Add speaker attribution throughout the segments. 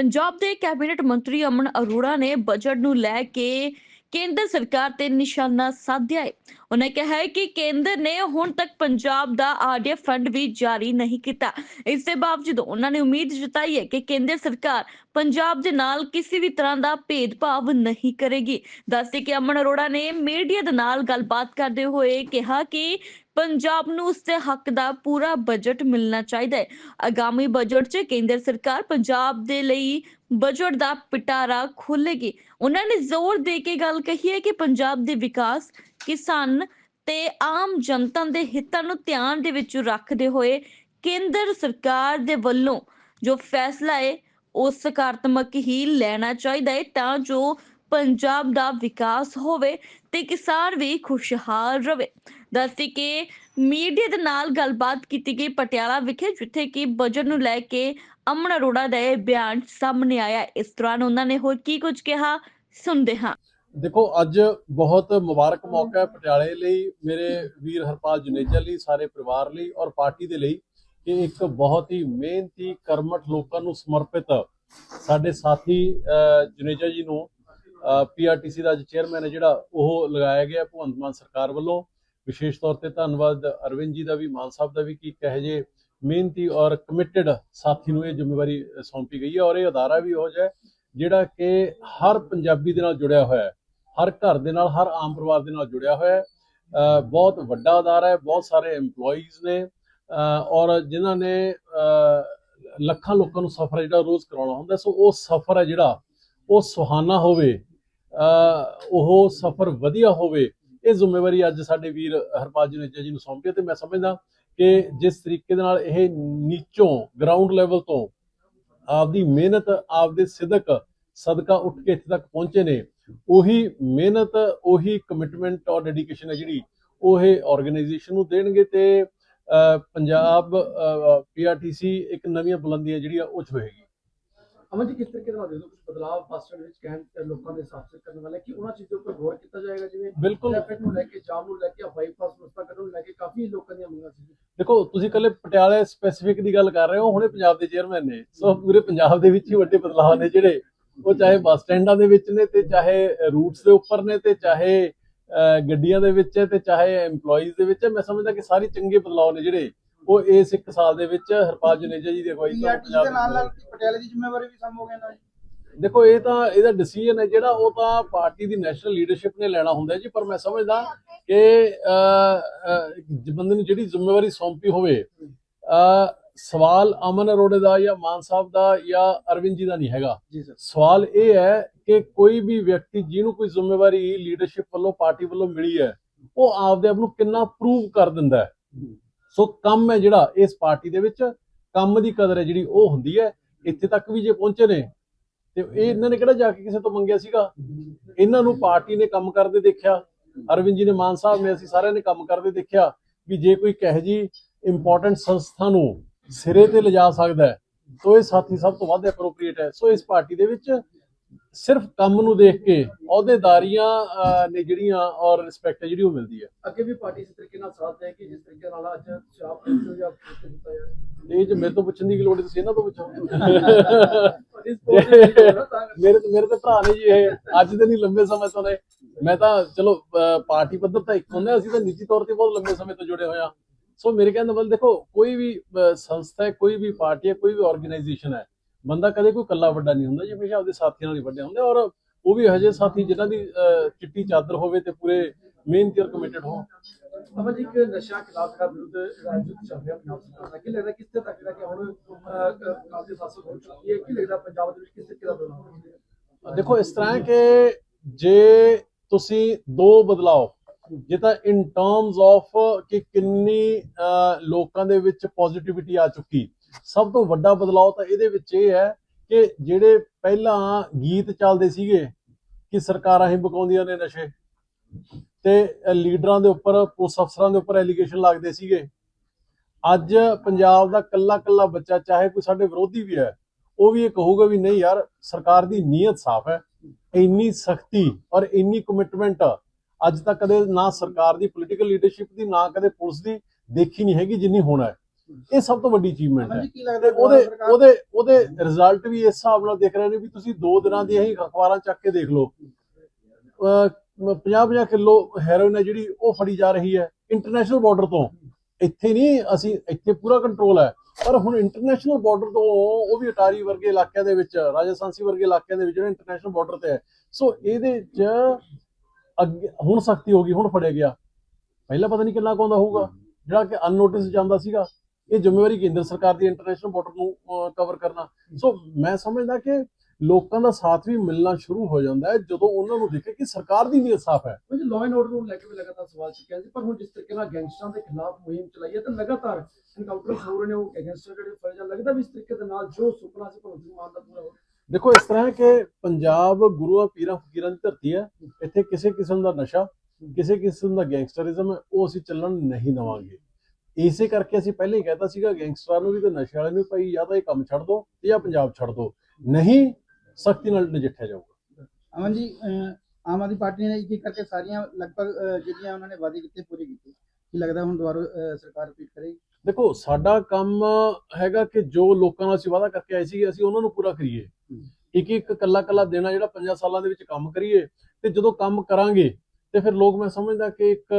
Speaker 1: ਪੰਜਾਬ ਦੇ ਕੈਬਨਿਟ ਮੰਤਰੀ ਅਮਨ ਅਰੋੜਾ ਨੇ ਬਜਟ ਨੂੰ ਲੈ ਕੇ ਕੇਂਦਰ ਸਰਕਾਰ ਤੇ ਨਿਸ਼ਾਨਾ ਸਾਧਿਆ ਹੈ ਉਹਨੇ ਕਿਹਾ ਹੈ ਕਿ ਕੇਂਦਰ ਨੇ ਹੁਣ ਤੱਕ ਪੰਜਾਬ ਦਾ ਆਰਡੀਐਫ ਫੰਡ ਵੀ ਜਾਰੀ ਨਹੀਂ ਕੀਤਾ। ਇਸ ਦੇ ਬਾਵਜੂਦ ਉਹਨਾਂ ਨੇ ਉਮੀਦ ਜਤਾਈ ਹੈ ਕਿ ਕੇਂਦਰ ਸਰਕਾਰ ਪੰਜਾਬ ਦੇ ਨਾਲ ਕਿਸੇ ਵੀ ਤਰ੍ਹਾਂ ਦਾ ਭੇਦਭਾਵ ਨਹੀਂ ਕਰੇਗੀ। ਦੱਸਦੇ ਕਿ ਅਮਨ ਅਰੋੜਾ ਨੇ ਮੀਡੀਆ ਦੇ ਨਾਲ ਗੱਲਬਾਤ ਕਰਦੇ ਹੋਏ ਕਿਹਾ ਕਿ ਪੰਜਾਬ ਨੂੰ ਉਸਦੇ ਹੱਕ ਦਾ ਪੂਰਾ ਬਜਟ ਮਿਲਣਾ ਚਾਹੀਦਾ ਹੈ। ਆਗਾਮੀ ਬਜਟ 'ਚ ਕੇਂਦਰ ਸਰਕਾਰ ਪੰਜਾਬ ਦੇ ਲਈ ਬਜਟ ਦਾ ਪਿਟਾਰਾ ਖੋਲੇਗੀ ਉਹਨਾਂ ਨੇ ਜ਼ੋਰ ਦੇ ਕੇ ਗੱਲ ਕਹੀ ਹੈ ਕਿ ਪੰਜਾਬ ਦੇ ਵਿਕਾਸ ਕਿਸਾਨ ਤੇ ਆਮ ਜਨਤਾ ਦੇ ਹਿੱਤਾਂ ਨੂੰ ਧਿਆਨ ਦੇ ਵਿੱਚ ਰੱਖਦੇ ਹੋਏ ਕੇਂਦਰ ਸਰਕਾਰ ਦੇ ਵੱਲੋਂ ਜੋ ਫੈਸਲਾ ਹੈ, ਉਹ ਸਕਾਰਾਤਮਕ ਹੀ ਲੈਣਾ ਚਾਹੀਦਾ ਹੈ ਤਾਂ ਜੋ ਪੰਜਾਬ ਦਾ ਵਿਕਾਸ ਹੋਵੇ ਤੇ ਕਿਸਾਨ ਵੀ ਖੁਸ਼ਹਾਲ ਰਵੇ। ਦੱਸਦੀ ਕਿ ਮੀਡੀਆ ਦੇ ਨਾਲ ਗੱਲਬਾਤ ਕੀਤੀ ਗਈ ਪਟਿਆਲਾ ਵਿਖੇ, ਜਿੱਥੇ ਕਿ ਬਜਟ ਨੂੰ ਲੈ ਕੇ ਅਮਨ ਅਰੋੜਾ ਦਾ ਇਹ ਬਿਆਨ ਸਾਹਮਣੇ ਆਇਆ। ਇਸ ਦੌਰਾਨ ਉਹਨਾਂ ਨੇ ਹੋਰ ਕੀ ਕੁਝ ਕਿਹਾ, ਸੁਣਦੇ ਹਾਂ।
Speaker 2: ਦੇਖੋ, ਅੱਜ ਬਹੁਤ ਮੁਬਾਰਕ ਮੌਕਾ ਹੈ ਪਟਿਆਲੇ ਲਈ, ਮੇਰੇ ਵੀਰ ਹਰਪਾਲ ਜੁਨੇਜਾ ਲਈ, ਸਾਰੇ ਪਰਿਵਾਰ ਲਈ ਔਰ ਪਾਰਟੀ ਦੇ ਲਈ ਕਿ ਇੱਕ ਬਹੁਤ ਹੀ ਮਿਹਨਤੀ, ਕਰਮਠ ਲੋਕਾਂ ਨੂੰ ਸਮਰਪਿਤ ਸਾਡੇ ਸਾਥੀ ਜੁਨੇਜਾ ਜੀ ਨੂੰ ਪੀਆਰਟੀਸੀ ਦਾ ਅੱਜ ਚੇਅਰਮੈਨ ਹੈ ਜਿਹੜਾ ਉਹ ਲਗਾਇਆ ਗਿਆ ਭਗਵੰਤ ਮਾਨ ਸਰਕਾਰ ਵੱਲੋਂ। ਵਿਸ਼ੇਸ਼ ਤੌਰ ਤੇ ਧੰਨਵਾਦ ਅਰਵਿੰਦ ਜੀ ਦਾ ਵੀ, ਮਾਨ ਸਾਹਿਬ ਦਾ ਵੀ ਕਿ ਕਹੇ ਜੇ ਮਿਹਨਤੀ ਔਰ ਕਮਿਟਡ ਸਾਥੀ ਨੂੰ ਇਹ ਜ਼ਿੰਮੇਵਾਰੀ ਸੌਂਪੀ ਗਈ ਹੈ ਔਰ ਇਹ ਅਦਾਰਾ ਵੀ ਹੋ ਜਾਏ ਜਿਹੜਾ ਕਿ ਹਰ ਪੰਜਾਬੀ ਦੇ ਨਾਲ ਜੁੜਿਆ ਹੋਇਆ ਹੈ। ਹਰ ਘਰ ਦੇ ਨਾਲ, ਹਰ ਆਮ ਪਰਿਵਾਰ ਦੇ ਨਾਲ ਜੁੜਿਆ ਹੋਇਆ ਹੈ। ਬਹੁਤ ਵੱਡਾ ਅਦਾਰਾ ਹੈ, ਬਹੁਤ ਸਾਰੇ EMPLOYEES ਨੇ। ਔਰ ਜਿਨ੍ਹਾਂ ਨੇ ਲੱਖਾਂ ਲੋਕਾਂ ਨੂੰ ਸਫ਼ਰ ਜਿਹੜਾ ਰੋਜ਼ ਕਰਾਉਣਾ ਹੁੰਦਾ ਸੋ ਉਹ ਸਫ਼ਰ ਹੈ ਜਿਹੜਾ, ਉਹ ਸੁਹਾਨਾ ਹੋਵੇ ਉਹ ਸਫ਼ਰ ਵਧੀਆ ਹੋਵੇ ਇਹ ਜ਼ਿੰਮੇਵਾਰੀ ਅੱਜ ਸਾਡੇ ਵੀਰ ਹਰਪਾਲ ਜੀ ਨੇ ਜੀ ਨੂੰ ਸੌਂਪੀ ਹੈ ਤੇ ਮੈਂ ਸਮਝਦਾ ਕਿ ਜਿਸ ਤਰੀਕੇ ਦੇ ਨਾਲ ਇਹ ਨੀਚੋਂ ਗਰਾਊਂਡ ਲੈਵਲ ਤੋਂ ਆਪਦੀ ਮਿਹਨਤ ਆਪਦੇ ਸਿਦਕ ਸਦਕਾ ਉੱਠ ਕੇ ਇੱਥੇ ਤੱਕ ਪਹੁੰਚੇ ਨੇ ਉਹੀ ਮਿਹਨਤ ਉਹੀ ਕਮਿਟਮੈਂਟ ਔਰ ਡੈਡੀਕੇਸ਼ਨ ਹੈ ਜਿਹੜੀ ਉਹ ਇਹ ਆਰਗੇਨਾਈਜੇਸ਼ਨ ਨੂੰ ਦੇਣਗੇ ਤੇ ਅਹ, ਪੰਜਾਬ ਪੀਆਰਟੀਸੀ ਇੱਕ ਨਵੀਆਂ ਬੁਲੰਦੀਆਂ ਜਿਹੜੀਆਂ ਉਹ ਛੋਏਗੀ
Speaker 3: ਅਮਨ ਜੀ ਕਿਸ ਤਰੀਕੇ ਨਾਲ ਦੇਖੋ ਕੁਝ ਬਦਲਾਅ ਸਟੈਂਡ ਵਿੱਚ ਕਹਿਣ ਤੇ ਲੋਕਾਂ ਦੇ ਹਿਸਾਬ ਸੇ ਕਰਨ ਵਾਲੇ? ਕਿ ਉਹਨਾਂ ਚੀਜ਼ਾਂ ਉੱਪਰ ਗੌਰ ਕੀਤਾ ਜਾਏਗਾ? ਜਿਵੇਂ
Speaker 2: ਬਿਲਕੁਲ।
Speaker 3: ਟ੍ਰੈਫਿਕ ਨੂੰ ਲੈ ਕੇ ਜਾਮ ਨੂੰ ਲੈ ਕੇ ਬਾਈਪਾਸ ਰਸਤਾ ਕੱਢਣ ਨੂੰ ਲੈ ਕੇ ਕਾਫੀ ਲੋਕਾਂ ਦੀਆਂ ਮੰਗਾਂ ਸੀ।
Speaker 2: ਦੇਖੋ ਤੁਸੀਂ ਇਕੱਲੇ ਪਟਿਆਲੇ ਸਪੈਸੀਫਿਕ ਦੀ ਗੱਲ ਕਰ ਰਹੇ ਹੋ ਹੁਣੇ ਪੰਜਾਬ ਦੇ ਚੇਅਰਮੈਨ ਨੇ। ਸੋ ਪੂਰੇ ਪੰਜਾਬ ਦੇ ਵਿੱਚ ਹੀ ਵੱਡੇ ਬਦਲਾਅ ਨੇ ਜਿਹੜੇ। ਉਹ ਚਾਹੇ ਬੱਸ ਸਟੈਂਡਾਂ ਦੇ ਵਿੱਚ ਨੇ ਤੇ ਚਾਹੇ ਰੂਟਸ ਦੇ ਉੱਪਰ ਨੇ ਤੇ ਚਾਹੇ ਗੱਡੀਆਂ ਦੇ ਵਿੱਚ ਹੈ ਤੇ ਚਾਹੇ EMPLOYEES ਦੇ ਵਿੱਚ ਹੈ। ਮੈਂ ਸਮਝਦਾ ਕਿ ਸਾਰੇ ਚੰਗੇ ਬਦਲਾਅ ਨੇ ਜਿਹੜੇ। ਉਹ ਇਸ ਇੱਕ ਸਾਲ ਦੇ ਵਿੱਚ ਹਰਪਾਲ ਜਨੇਜਾ ਜੀ ਦੀ ਅਗਵਾਈ ਤੋਂ
Speaker 4: ਪੀਆਰਟੀ
Speaker 2: ਪੰਜਾਬ
Speaker 4: ਦੇ ਨਾਲ ਨਾਲ
Speaker 2: ਵਿੱਚ
Speaker 4: ਪਟਿਆਲੇ ਦੀ ਜ਼ਿੰਮੇਵਾਰੀ ਵੀ ਸੰਭੋਗੇ ਨਾ ਜੀ।
Speaker 2: ਦੇਖੋ ਇਹ ਤਾਂ ਇਹਦਾ ਡਿਸੀਜਨ ਹੈ ਜਿਹੜਾ ਉਹ ਤਾਂ ਪਾਰਟੀ ਦੀ ਨੈਸ਼ਨਲ ਲੀਡਰਸ਼ਿਪ ਨੇ ਲੈਣਾ ਹੁੰਦਾ ਜੀ ਪਰ ਮੈਂ ਸਮਝਦਾ ਕਿ ਬੰਦੇ ਨੂੰ ਜਿਹੜੀ ਜ਼ਿੰਮੇਵਾਰੀ ਸੌਂਪੀ ਹੋਵੇ ਸਵਾਲ ਅਮਨ ਅਰੋੜੇ ਦਾ ਜਾਂ ਮਾਨ ਸਾਹਿਬ ਦਾ ਜਾਂ ਅਰਵਿੰਦ ਜੀ ਦਾ ਨਹੀਂ ਹੈਗਾ। ਸਵਾਲ ਇਹ ਹੈ ਕਿ ਕੋਈ ਵੀ ਵਿਅਕਤੀ ਜਿਹਨੂੰ ਕੋਈ ਜ਼ਿੰਮੇਵਾਰੀ ਲੀਡਰਸ਼ਿਪ ਵੱਲੋਂ ਪਾਰਟੀ ਵੱਲੋਂ ਮਿਲੀ ਹੈ ਉਹ ਆਪਦੇ ਆਪ ਨੂੰ ਕਿੰਨਾ ਪ੍ਰੂਵ ਕਰ ਦਿੰਦਾ ਹੈ। ਸੋ ਕੰਮ ਹੈ ਜਿਹੜਾ ਇਸ ਪਾਰਟੀ ਦੇ ਵਿੱਚ, ਕੰਮ ਦੀ ਕਦਰ ਹੈ ਜਿਹੜੀ ਉਹ ਹੁੰਦੀ ਹੈ, ਇੱਥੇ ਤੱਕ ਵੀ ਜੇ ਪਹੁੰਚੇ ਨੇ, ਤੇ ਇਹ ਇਹਨਾਂ ਨੇ ਕਿਹੜਾ ਜਾ ਕੇ ਕਿਸੇ ਤੋਂ ਮੰਗਿਆ ਸੀਗਾ? ਇਹਨਾਂ ਨੂੰ ਪਾਰਟੀ ਨੇ ਕੰਮ ਕਰਦੇ ਦੇਖਿਆ, ਅਰਵਿੰਦ ਜੀ ਨੇ, ਮਾਨ ਸਾਹਿਬ ਨੇ, ਅਸੀਂ ਸਾਰਿਆਂ ਨੇ ਕੰਮ ਕਰਦੇ ਦੇਖਿਆ ਵੀ ਜੇ ਕੋਈ ਕਹੇ ਜੀ ਇੰਪੋਰਟੈਂਟ ਸੰਸਥਾ ਨੂੰ ਸਿਰੇ ਤੇ ਲਿਜਾ ਸਕਦਾ ਹੈ ਸੋ ਇਹ ਸਾਥੀ ਸਭ ਤੋਂ ਵੱਧ ਐਪਰੋਪ੍ਰੀਏਟ ਹੈ। ਸੋ ਇਸ ਪਾਰਟੀ ਦੇ ਵਿੱਚ ਸਿਰਫ ਕੰਮ ਨੂੰ ਦੇਖ ਕੇ ਅਹੁਦੇਦਾਰੀਆਂ ਅਹ, ਨੇ ਜਿਹੜੀਆਂ ਔਰ ਰਿਸਪੈਕਟ ਜਿਹੜੀ ਉਹ ਮਿਲਦੀ ਹੈ।
Speaker 3: ਅੱਗੇ ਵੀ ਪਾਰਟੀ ਇਸ ਤਰੀਕੇ ਨਾਲ ਸਾਥ ਦੇ ਕਿ ਜਿਸ ਤਰੀਕੇ ਨਾਲ ਅੱਜ ਸ਼ਰਾਬ ਤੋਂ ਜਾਂ ਕੀਤਾ
Speaker 2: ਇਹ ਜੇ ਮੇਰੇ ਤੋਂ ਪੁੱਛਣ ਦੀ ਲੋੜ ਤੁਸੀਂ ਇਹਨਾਂ ਤੋਂ ਪੁੱਛੋ। ਮੇਰੇ ਤੇ ਮੇਰੇ ਤੇ ਭਰਾ ਨੇ ਜੀ ਇਹ ਅੱਜ ਦੇ ਨਹੀਂ ਲੰਬੇ ਸਮੇਂ ਤੋਂ ਨੇ। ਮੈਂ ਤਾਂ ਚਲੋ ਪਾਰਟੀ ਪੱਧਰ ਤਾਂ ਇੱਕ ਹੁੰਦਾ ਅਸੀਂ ਤਾਂ ਨਿੱਜੀ ਤੌਰ ਤੇ ਬਹੁਤ ਲੰਬੇ ਸਮੇਂ ਤੋਂ ਜੁੜੇ ਹੋਏ ਆ। ਸੋ ਮੇਰੇ ਕਹਿੰਦਾ ਬਲ ਦੇਖੋ ਕੋਈ ਵੀ ਸੰਸਥਾ ਹੈ ਕੋਈ ਵੀ ਪਾਰਟੀ ਹੈ ਕੋਈ ਵੀ ਆਰਗੇਨਾਈਜੇਸ਼ਨ ਹੈ ਬੰਦਾ ਕਦੇ ਕੋਈ ਇਕੱਲਾ ਵੱਡਾ ਨਹੀਂ ਹੁੰਦਾ ਜੀ ਹਮੇਸ਼ਾ ਆਪਦੇ ਸਾਥੀਆਂ ਨਾਲ ਹੀ ਵੱਡੇ ਹੁੰਦੇ ਔਰ ਉਹ ਵੀ ਹਜੇ ਸਾਥੀ ਜਿਨ੍ਹਾਂ ਦੀ ਚਿੱਟੀ ਚਾਦਰ ਹੋਵੇ ਤੇ ਪੂਰੇ ਮਿਹਨਤੀ ਔਰ ਕਮਿਟਡ ਹੋਣ।
Speaker 3: ਅਮਨ ਜੀ ਇੱਕ ਨਸ਼ਾ ਖਿਲਾਫ ਦਾ ਵਿਰੁੱਧ ਰਾਜਨੀਤੀ ਚੱਲ ਰਿਹਾ ਪੰਜਾਬ ਸਰਕਾਰ ਦਾ। ਕੀ ਲੱਗਦਾ ਕਿਸ ਤੇ ਤੱਕ ਜਿਹੜਾ ਕਿ ਹੁਣ ਕਾਫੀ ਫਾਸਲ ਹੋ ਚੁੱਕੀ ਹੈ। ਕੀ ਲੱਗਦਾ ਪੰਜਾਬ ਦੇ ਵਿੱਚ ਕਿਸ ਤਰੀਕੇ ਦਾ ਬਦਲਾਅ ਹੋਵੇਗਾ
Speaker 2: ਦੇਖੋ ਇਸ ਤਰ੍ਹਾਂ ਹੈ ਕਿ ਜੇ ਤੁਸੀਂ ਦੋ ਬਦਲਾਓ ਜੇ ਤਾਂ ਇਨ ਟਰਮਸ ਆਫ ਕਿ ਕਿੰਨੀ ਲੋਕਾਂ ਦੇ ਵਿੱਚ ਪੋਜ਼ਿਟਿਵਿਟੀ ਆ ਚੁੱਕੀ ਸਭ ਤੋਂ ਵੱਡਾ ਬਦਲਾਅ ਤਾਂ ਇਹਦੇ ਵਿੱਚ ਇਹ ਹੈ ਕਿ ਜਿਹੜੇ ਪਹਿਲਾਂ ਗੀਤ ਚੱਲਦੇ ਸੀਗੇ ਕਿ ਸਰਕਾਰਾਂ ਹੀ ਬਕਾਉਂਦੀਆਂ ਨੇ ਨਸ਼ੇ ਤੇ ਲੀਡਰਾਂ ਦੇ ਉੱਪਰ, ਪੁਲਿਸ ਅਫਸਰਾਂ ਦੇ ਉੱਪਰ ਐਲੀਗੇਸ਼ਨ ਲੱਗਦੇ ਸੀਗੇ। ਅੱਜ ਪੰਜਾਬ ਦਾ ਕੱਲਾ ਕੱਲਾ ਬੱਚਾ ਚਾਹੇ ਕੋਈ ਸਾਡੇ ਵਿਰੋਧੀ ਵੀ ਹੈ, ਉਹ ਵੀ ਇਹ ਕਹੂਗਾ ਵੀ ਨਹੀਂ ਯਾਰ, ਸਰਕਾਰ ਦੀ ਨੀਅਤ ਸਾਫ਼ ਹੈ, ਇੰਨੀ ਸਖਤੀ ਔਰ ਇੰਨੀ ਕਮਿਟਮੈਂਟ ਅੱਜ ਤੱਕ ਕਦੇ ਨਾ ਸਰਕਾਰ ਦੀ ਪੋਲੀਟੀਕਲ ਲੀਡਰਸ਼ਿਪ ਦੀ, ਨਾ ਕਦੇ ਪੁਲਿਸ ਦੀ ਦੇਖੀ ਨਹੀਂ ਹੈਗੀ ਜਿੰਨੀ ਹੋਣਾ ਹੈ। ਇਹ ਸਭ ਤੋਂ ਵੱਡੀ ਅਚੀਵਮੈਂਟ ਹੈ। ਉਹਦੇ ਉਹਦੇ ਉਹਦੇ ਰਿਜ਼ਲਟ ਵੀ ਇਸ ਹਿਸਾਬ ਨਾਲ ਦੇਖ ਰਹੇ ਨੇ ਵੀ ਤੁਸੀਂ ਦੋ ਦਿਨਾਂ ਦੀ ਹੀ ਅਖਬਾਰਾਂ ਚੱਕ ਕੇ ਦੇਖ ਲਓ। 50-50 ਕਿਲੋ ਹੈਰੋਇਨ ਹੈ ਜਿਹੜੀ ਉਹ ਫੜੀ ਜਾ ਰਹੀ ਹੈ ਇੰਟਰਨੈਸ਼ਨਲ ਬਾਰਡਰ ਤੋਂ। ਇੱਥੇ ਨਹੀਂ ਅਸੀਂ ਇੱਥੇ ਪੂਰਾ ਕੰਟਰੋਲ ਹੈ। ਪਰ ਹੁਣ ਇੰਟਰਨੈਸ਼ਨਲ ਬਾਰਡਰ ਤੋਂ ਉਹ ਵੀ ਅਟਾਰੀ ਵਰਗੇ ਇਲਾਕਿਆਂ ਦੇ ਵਿੱਚ ਰਾਜਸਥਾਨਸੀ ਵਰਗੇ ਇਲਾਕਿਆਂ ਦੇ ਵਿੱਚ ਜਿਹੜਾ ਇੰਟਰਨੈਸ਼ਨਲ ਬਾਰਡਰ ਤੇ ਹੈ। ਸੋ ਇਹਦੇ 'ਚ ਅੱਗੇ ਹੁਣ ਸਖਤੀ ਹੋ ਗਈ ਹੁਣ ਫੜਿਆ ਗਿਆ। ਪਹਿਲਾਂ ਪਤਾ ਨਹੀਂ ਕਿੰਨਾ ਕੁ ਆਉਂਦਾ ਹੋਊਗਾ। ਜਿਹੜਾ ਕਿ ਅਨਨੋਟਿਸ ਜਾਂਦਾ ਸੀਗਾ। ਇਹ ਜ਼ਿੰਮੇਵਾਰੀ ਕੇਂਦਰ ਸਰਕਾਰ ਦੀ ਇੰਟਰਨੈਸ਼ਨਲ ਬਾਰਡਰ ਨੂੰ ਕਵਰ ਕਰਨਾ। ਸੋ ਮੈਂ ਸਮਝਦਾ ਕਿ ਲੋਕਾਂ ਦਾ ਸਾਥ ਵੀ ਮਿਲਣਾ ਸ਼ੁਰੂ ਹੋ ਜਾਂਦਾ ਹੈ ਜਦੋਂ ਉਹਨਾਂ ਨੂੰ ਦਿਖੇ ਕਿ ਸਰਕਾਰ ਦੀ ਨੀਅਤ ਸਾਫ਼ ਹੈ।
Speaker 3: ਜੀ ਲਾਅ ਐਂਡ ਆਰਡਰ ਨੂੰ ਲੈ ਕੇ ਵੀ ਲਗਾਤਾਰ ਸਵਾਲ ਚੁੱਕਿਆ ਸੀ ਪਰ ਹੁਣ ਜਿਸ ਤਰੀਕੇ ਨਾਲ ਗੈਂਗਸਟਰਾਂ ਦੇ ਖਿਲਾਫ ਮੁਹਿੰਮ ਚਲਾਈ ਹੈ ਤਾਂ ਲਗਾਤਾਰ ਐਨਕਾਊਂਟਰ ਹੋ ਰਹੇ ਨੇ ਉਹ ਗੈਂਗਸਟਰ ਜਿਹੜੇ ਫੜੇ ਜਾ ਲੱਗਦਾ ਵੀ ਇਸ ਤਰੀਕੇ ਦੇ ਨਾਲ ਜੋ ਸੁਪਨਾ ਸੀ ਭਗਵੰਤ ਸਿੰਘ ਮਾਨ ਦਾ ਪੂਰਾ ਹੋ
Speaker 2: ਦੇਖੋ ਇਸ ਤਰ੍ਹਾਂ ਹੈ ਕਿ ਪੰਜਾਬ ਗੁਰੂਆਂ ਪੀਰਾਂ ਫਕੀਰਾਂ ਦੀ ਧਰਤੀ ਹੈ ਇੱਥੇ ਕਿਸੇ ਕਿਸਮ ਦਾ ਨਸ਼ਾ ਕਿਸੇ ਕਿਸਮ ਦਾ ਗੈਂਗਸਟਰਿਜ਼ਮ ਹੈ ਉਹ ਅਸੀਂ ਚੱਲਣ ਨਹੀਂ ਦਵਾਂਗੇ। ਇਸੇ ਕਰਕੇ ਅਸੀਂ ਪਹਿਲਾਂ ਹੀ ਕਹਿਤਾ ਸੀਗਾ ਗੈਂਗਸਟਰਾਂ ਨੂੰ ਵੀ ਤੇ ਨਸ਼ੇ ਵਾਲਿਆਂ ਨੂੰ ਭਾਈ ਜਾਂ ਤਾਂ ਇਹ ਕੰਮ ਛੱਡ ਦਿਓ ਜਾਂ ਪੰਜਾਬ ਛੱਡ ਦਿਓ ਨਹੀਂ ਸਖਤੀ ਨਾਲ ਨਜਿੱਠਿਆ ਜਾਊਗਾ।
Speaker 4: ਅਮਨ ਜੀ ਆਮ ਆਦਮੀ ਪਾਰਟੀ ਨੇ ਇੱਕ ਇੱਕ ਕਰਕੇ ਸਾਰੀਆਂ ਲਗਭਗ ਜਿਹੜੀਆਂ ਉਹਨਾਂ ਨੇ ਵਾਅਦੇ ਕੀਤੇ ਪੂਰੇ ਕੀਤੇ। ਕੀ ਲੱਗਦਾ ਹੁਣ ਦੁਬਾਰਾ ਸਰਕਾਰ ਰਿਪੀਟ ਕਰੇਗੀ?
Speaker 2: ਦੇਖੋ ਸਾਡਾ ਕੰਮ ਹੈਗਾ ਕਿ ਜੋ ਲੋਕਾਂ ਨਾਲ ਅਸੀਂ ਵਾਅਦਾ ਕਰਕੇ ਆਏ ਸੀ ਅਸੀਂ ਉਹਨਾਂ ਨੂੰ ਪੂਰਾ ਕਰੀਏ। ਇੱਕ ਇੱਕ ਕੱਲਾ ਕੱਲਾ ਦੇਣਾ ਜਿਹੜਾ 5 ਸਾਲਾਂ ਦੇ ਵਿੱਚ ਕੰਮ ਕਰੀਏ ਤੇ ਜਦੋਂ ਕੰਮ ਕਰਾਂਗੇ ਤੇ ਫਿਰ ਲੋਕ ਮੈਂ ਸਮਝਦਾ ਕਿ ਇੱਕ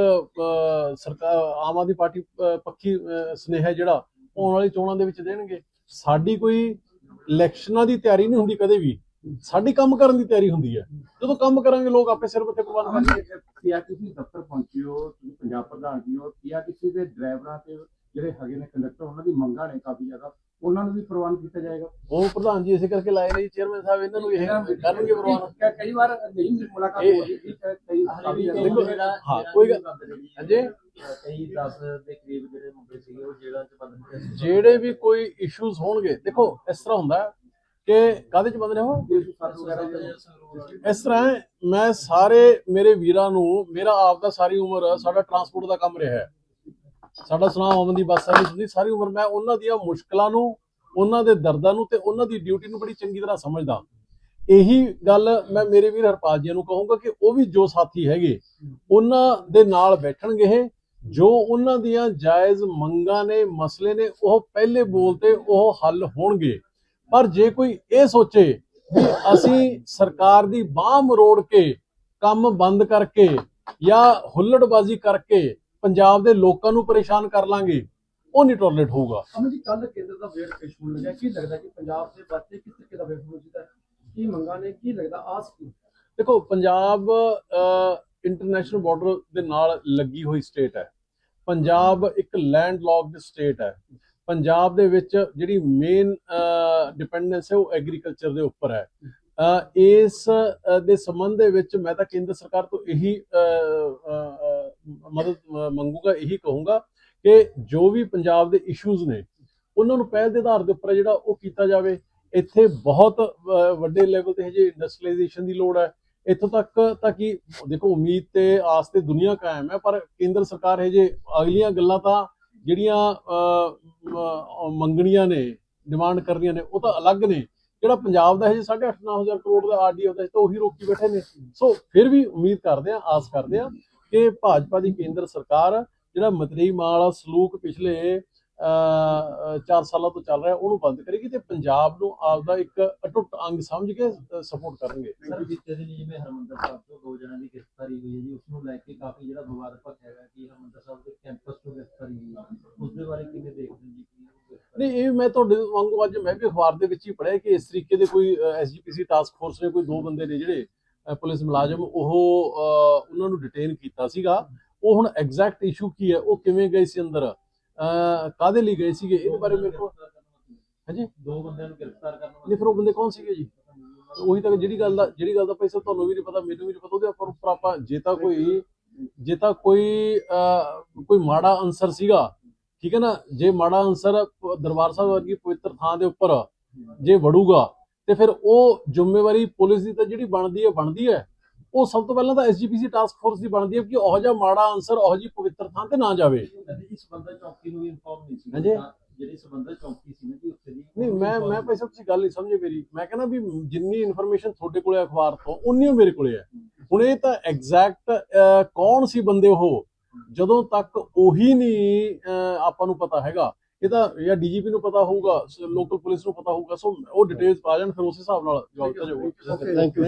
Speaker 2: ਸਰਕਾਰ ਆਮ ਆਦਮੀ ਪਾਰਟੀ ਅਹ, ਸੁਨੇਹਾ ਜਿਹੜਾ ਆਉਣ ਵਾਲੀ ਚੋਣਾਂ ਦੇ ਵਿੱਚ ਦੇਣਗੇ। ਸਾਡੀ ਕੋਈ ਇਲੈਕਸ਼ਨਾਂ ਦੀ ਤਿਆਰੀ ਨਹੀਂ ਹੁੰਦੀ ਕਦੇ ਵੀ। ਸਾਡੀ ਕੰਮ ਕਰਨ ਦੀ ਤਿਆਰੀ ਹੁੰਦੀ ਹੈ। ਜਦੋਂ ਕੰਮ ਕਰਾਂਗੇ ਲੋਕ ਆਪੇ ਸਿਰ ਪ੍ਰਵਾਨ
Speaker 5: ਅਮਨ
Speaker 2: ਕਰਨਗੇ।
Speaker 5: ਜੀ ਪੀਆਰਟੀਸੀ ਦਫ਼ਤਰ ਪਹੁੰਚੇ ਹੋ ਤੁਸੀਂ ਪੰਜਾਬ ਪ੍ਰਧਾਨ ਜੀ ਹੋ ਪੀਆਰਟੀਸੀ ਦੇ ਡਰਾਈਵਰਾਂ ਤੇ ਜਿਹੜੇ ਹੈਗੇ ਨੇ ਕੰਡਕਟਰ ਉਹਨਾਂ ਦੀ ਮੰਗਾਂ ਨੇ ਕਾਫੀ ਜ਼ਿਆਦਾ। ਉਹਨਾਂ ਨੂੰ ਵੀ ਪ੍ਰਵਾਨ ਕੀਤਾ ਜਾਏਗਾ।
Speaker 2: ਉਹ ਪ੍ਰਧਾਨ ਜੀ ਇਸੇ ਕਰਕੇ ਲਾਏ ਨੇ ਚੇਅਰਮੈਨ ਸਾਹਿਬ ਇਹਨਾਂ ਨੂੰ ਇਹ ਕਰਨਗੇ ਪ੍ਰਵਾਨ।
Speaker 5: ਕ- ਕਈ ਵਾਰ ਨਹੀਂ ਮੁਲਾਕਾਤ
Speaker 2: ਇਹ-
Speaker 5: ਹੋ ਰਹੀ ਕਈ
Speaker 2: ਹਾਂ, ਕੋਈ ਗੱਲ- ਹਾਂਜੀ?
Speaker 6: ਕਈ 10 ਦੇ ਕਰੀਬ ਜਿਹੜੇ ਮੁੰਡੇ ਸੀਗੇ ਉਹ ਜੇਲ੍ਹਾਂ ਚ ਬੰਦ ਨੇ
Speaker 2: ਜਿਹੜੇ ਵੀ ਕੋਈ ਇਸ਼ੂਜ਼ ਹੋਣਗੇ ਦੇਖੋ ਇਸ ਤਰ੍ਹਾਂ ਹੁੰਦਾ ਹੈ ਕਿ ਕਾਦੇ ਚ ਬੰਦ ਨੇ ਉਹ? ਇਸ ਤਰ੍ਹਾਂ ਮੈਂ ਸਾਰੇ ਮੇਰੇ ਵੀਰਾਂ ਨੂੰ ਮੇਰਾ ਆਪ ਦਾ ਸਾਰੀ ਉਮਰ ਸਾਡਾ ਟਰਾਂਸਪੋਰਟ ਦਾ ਕੰਮ ਰਿਹਾ ਹੈ। ਸਾਡਾ ਸੁਨਾਮ ਅਮਨ ਦੀ ਬੱਸ ਸਰਵਿਸ ਦੀ ਸਾਰੀ ਉਮਰ ਮੈਂ ਉਹਨਾਂ ਦੀਆਂ ਮੁਸ਼ਕਲਾਂ ਨੂੰ, ਉਹਨਾਂ ਦੇ ਦਰਦਾਂ ਨੂੰ ਤੇ ਉਹਨਾਂ ਦੀ ਡਿਊਟੀ ਨੂੰ ਬੜੀ ਚੰਗੀ ਤਰ੍ਹਾਂ ਸਮਝਦਾ। ਇਹੀ ਗੱਲ ਮੈਂ ਮੇਰੇ ਵੀਰ ਹਰਪਾਲ ਜੀ ਨੂੰ ਕਹੂੰਗਾ ਕਿ ਉਹ ਵੀ ਜੋ ਸਾਥੀ ਹੈਗੇ, ਉਹਨਾਂ ਦੇ ਨਾਲ ਬੈਠਣਗੇ ਜੋ ਉਹਨਾਂ ਦੀਆਂ ਜਾਇਜ਼ ਮੰਗਾਂ ਨੇ, ਮਸਲੇ ਨੇ, ਉਹ ਪਹਿਲੇ ਬੋਲ ਤੇ ਉਹ ਹੱਲ ਹੋਣਗੇ। ਪਰ ਜੇ ਕੋਈ ਇਹ ਸੋਚੇ ਵੀ ਅਸੀਂ ਸਰਕਾਰ ਦੀ ਬਾਹ ਮਰੋੜ ਕੇ ਕੰਮ ਬੰਦ ਕਰਕੇ ਜਾਂ ਹੁੱਲੜਬਾਜ਼ੀ ਕਰਕੇ ਪੰਜਾਬ ਦੇ ਲੋਕਾਂ ਨੂੰ ਪਰੇਸ਼ਾਨ ਕਰ ਲਾਂਗੇ ਉਹ ਨਹੀਂ ਟੋਲਰੇਟ ਹੋਊਗਾ।
Speaker 3: ਅਮਨ ਜੀ ਕੱਲ ਕੇਂਦਰ ਦਾ ਵੇਟ ਪੇਸ਼ ਹੋਣ ਲੱਗਿਆ। ਕੀ ਲੱਗਦਾ ਕਿ ਪੰਜਾਬ ਦੇ ਵਾਸਤੇ ਕਿਸ ਤਰੀਕੇ ਦਾ ਵੇਟ ਹੋਣਾ ਚਾਹੀਦਾ ਕੀ ਮੰਗਾਂ ਨੇ ਕੀ ਲੱਗਦਾ ਆਸ ਕੀ
Speaker 2: ਦੇਖੋ ਪੰਜਾਬ ਇੰਟਰਨੈਸ਼ਨਲ ਬਾਰਡਰ ਦੇ ਨਾਲ ਲੱਗੀ ਹੋਈ ਸਟੇਟ ਹੈ। ਪੰਜਾਬ ਇੱਕ ਲੈਂਡ ਲੌਕਡ ਸਟੇਟ ਹੈ। ਪੰਜਾਬ ਦੇ ਵਿੱਚ ਜਿਹੜੀ ਮੇਨ ਡਿਪੈਂਡੈਂਸ ਹੈ ਉਹ ਐਗਰੀਕਲਚਰ ਦੇ ਉੱਪਰ ਹੈ। ਇਸ ਦੇ ਸੰਬੰਧ ਦੇ ਵਿੱਚ ਮੈਂ ਤਾਂ ਕੇਂਦਰ ਸਰਕਾਰ ਤੋਂ ਇਹੀ ਮਦਦ ਮੰਗੂਗਾ, ਇਹੀ ਕਹੂੰਗਾ ਕਿ ਜੋ ਵੀ ਪੰਜਾਬ ਦੇ ਇਸ਼ੂਜ਼ ਨੇ, ਉਹਨਾਂ ਨੂੰ ਪਹਿਲ ਦੇ ਆਧਾਰ ਦੇ ਉੱਪਰ ਜਿਹੜਾ ਉਹ ਕੀਤਾ ਜਾਵੇ। ਇੱਥੇ ਬਹੁਤ ਵੱਡੇ ਲੈਵਲ ਤੇ ਹਜੇ ਇੰਡਸਟਰੀਲਾਈਜੇਸ਼ਨ ਦੀ ਲੋੜ ਹੈ। ਇੱਥੋਂ ਤੱਕ ਤਾਂ ਕਿ, ਦੇਖੋ, ਉਮੀਦ ਤੇ ਆਸ ਤੇ ਦੁਨੀਆ ਕਾਇਮ ਹੈ, ਪਰ ਕੇਂਦਰ ਸਰਕਾਰ ਹਜੇ ਅਗਲੀਆਂ ਗੱਲਾਂ ਤਾਂ ਜਿਹੜੀਆਂ ਮੰਗਣੀਆਂ ਨੇ ਡਿਮਾਂਡ ਕਰਨੀਆਂ ਨੇ, ਉਹ ਤਾਂ ਅਲੱਗ ਨੇ। ਜਿਹੜਾ ਪੰਜਾਬ ਦਾ ਹਜੇ 8.5 9000 ਕਰੋੜ ਦਾ ਆਰਡੀ ਹੁੰਦਾ ਤਾਂ ਉਹੀ ਰੋਕੀ ਬੈਠੇ ਨੇ। ਸੋ ਫਿਰ ਵੀ ਉਮੀਦ ਕਰਦੇ ਆ ਆਸ ਕਰਦੇ ਆ ਕਿ ਭਾਜਪਾ ਦੀ ਕੇਂਦਰ ਸਰਕਾਰ ਜਿਹੜਾ ਮਤਰੇਈ ਮਾਲ ਸਲੂਕ ਪਿਛਲੇ 4 ਸਾਲਾਂ ਤੋਂ ਚੱਲ ਰਿਹਾ, ਉਹਨੂੰ ਬੰਦ ਕਰੇਗੀ ਤੇ ਪੰਜਾਬ ਨੂੰ ਆਪਦਾ ਇੱਕ ਅਟੁੱਟ ਅੰਗ ਸਮਝ ਕੇ ਸਪੋਰਟ ਕਰਨਗੇ।
Speaker 6: ਸਰ ਬੀਤੇ ਦਿਨ ਜਿਵੇਂ ਹਰਮੰਦਰ ਸਾਹਿਬ ਤੋਂ ਦੋ ਜਣਾਂ ਦੀ ਗ੍ਰਿਫਤਾਰੀ ਹੋਈ ਹੈ ਜੀ ਉਸ ਨੂੰ ਲੈ ਕੇ ਕਾਫੀ ਜਿਹੜਾ ਵਿਵਾਦਪਕ ਹੈਗਾ ਕਿ ਹਰਮੰਦਰ ਸਾਹਿਬ ਦੇ ਕੈਂਪਸ ਤੋਂ ਗ੍ਰਿਫਤਾਰੀ ਹੋਈ ਉਸ ਦੇ ਬਾਰੇ ਕਿਵੇਂ ਦੇਖਦੇ ਜੀ?
Speaker 2: ਨਹੀਂ ਇਹ ਮੈਂ ਤੁਹਾਡੇ ਵਾਂਗੂ ਅੱਜ ਮੈਂ ਵੀ ਅਖਬਾਰ ਦੇ ਵਿੱਚ ਹੀ ਪੜ੍ਹਿਆ ਕਿ ਇਸ ਤਰੀਕੇ ਦੇ ਕੋਈ ਐਸਜੀਪੀਸੀ ਟਾਸਕ ਫੋਰਸ ਨੇ ਕੋਈ ਦੋ ਬੰਦੇ ਨੇ ਜਿਹੜੇ ਪੁਲਿਸ ਮੁਲਾਜ਼ਮ ਉਹ ਉਹਨਾਂ ਨੂੰ ਡਿਟੇਨ ਕੀਤਾ ਸੀਗਾ। ਉਹ ਹੁਣ ਐਗਜ਼ੈਕਟ ਇਸ਼ੂ ਕੀ ਹੈ? ਉਹ ਕਿਵੇਂ ਗਏ ਸੀ ਅੰਦਰ? ਅ, ਕਾਹਦੇ ਲਈ ਗਏ ਸੀਗੇ? ਇਹਦੇ ਬਾਰੇ ਮੇਰੇ ਕੋਲ ਹਾਂਜੀ?
Speaker 6: ਦੋ ਬੰਦਿਆਂ ਨੂੰ ਗ੍ਰਿਫਤਾਰ ਕਰਨ
Speaker 2: ਨਹੀਂ ਫਿਰ ਉਹ ਬੰਦੇ ਕੌਣ ਸੀਗੇ ਜੀ? ਉਹੀ ਤਾਂ ਜਿਹੜੀ ਗੱਲ ਦਾ ਜਿਹੜੀ ਗੱਲ ਦਾ ਪੈਸਾ ਤੁਹਾਨੂੰ ਵੀ ਨਹੀਂ ਪਤਾ ਮੈਨੂੰ ਵੀ ਨਹੀਂ ਪਤਾ ਉਹਦੇ ਉੱਪਰ ਆਪਾਂ ਜੇ ਤਾਂ ਕੋਈ ਜੇ ਤਾਂ ਕੋਈ ਕੋਈ ਮਾੜਾ ਅਨਸਰ ਸੀਗਾ ਠੀਕ ਹੈ ਨਾ? ਜੇ ਮਾੜਾ ਅਨਸਰ ਦਰਬਾਰ ਸਾਹਿਬ ਵਰਗੀ ਪਵਿੱਤਰ ਥਾਂ ਦੇ ਉੱਪਰ ਜੇ ਵੜੂਗਾ ਤੇ ਫਿਰ ਉਹ ਜ਼ਿੰਮੇਵਾਰੀ ਪੁਲਿਸ ਦੀ ਤਾਂ ਜਿਹੜੀ ਬਣਦੀ ਹੈ ਬਣਦੀ ਹੈ। ਉਹ ਸਭ ਤੋਂ ਪਹਿਲਾਂ ਤਾਂ ਐਸਜੀਪੀਸੀ ਟਾਸਕ ਫੋਰਸ ਦੀ ਬਣਦੀ ਹੈ ਕਿ ਉਹ ਜਿਹਾ ਮਾੜਾ ਅਨਸਰ ਉਹ ਜਿਹੀ ਪਵਿੱਤਰ ਥਾਂ ਤੇ ਨਾ ਜਾਵੇ।
Speaker 6: ਜੀ ਸਬੰਧਤ ਚੌਕੀ ਨੂੰ ਵੀ ਇਨਫੋਰਮ ਨਹੀਂ ਸੀ
Speaker 2: ਹਾਂਜੀ।
Speaker 6: ਜਿਹੜੀ ਸਬੰਧਤ ਚੌਕੀ ਸੀ ਨਾ ਜੀ ਉੱਥੇ ਦੀ
Speaker 2: ਨਹੀਂ ਮੈਂ ਮੈਂ ਪੈਸਾ ਤੁਸੀਂ ਗੱਲ ਨਹੀਂ ਸਮਝੇ ਮੇਰੀ। ਮੈਂ ਕਹਿੰਦਾ ਵੀ ਜਿੰਨੀ ਇਨਫੋਰਮੇਸ਼ਨ ਤੁਹਾਡੇ ਕੋਲੇ ਅਖਬਾਰ ਤੋਂ ਉਨੀ ਮੇਰੇ ਕੋਲੇ ਹੈ। ਹੁਣ ਇਹ ਤਾਂ ਐਗਜ਼ੈਕਟ ਕੌਣ ਸੀ ਬੰਦੇ ਉਹ? ਜਦੋਂ ਤੱਕ ਉਹੀ ਨਹੀਂ ਆਪਾਂ ਨੂੰ ਪਤਾ ਹੈਗਾ ਇਹ ਤਾਂ ਜਾਂ ਡੀਜੀਪੀ ਨੂੰ ਪਤਾ ਹੋਊਗਾ ਲੋਕਲ ਪੁਲਿਸ ਨੂੰ ਪਤਾ ਹੋਊਗਾ ਸੋ ਉਹ ਡਿਟੇਲਸ ਆ ਜਾਣ ਫਿਰ ਉਸ ਹਿਸਾਬ ਨਾਲ ਜਵਾਬ ਦਿੱਤਾ ਜਾਊਗਾ ਥੈਂਕ ਯੂ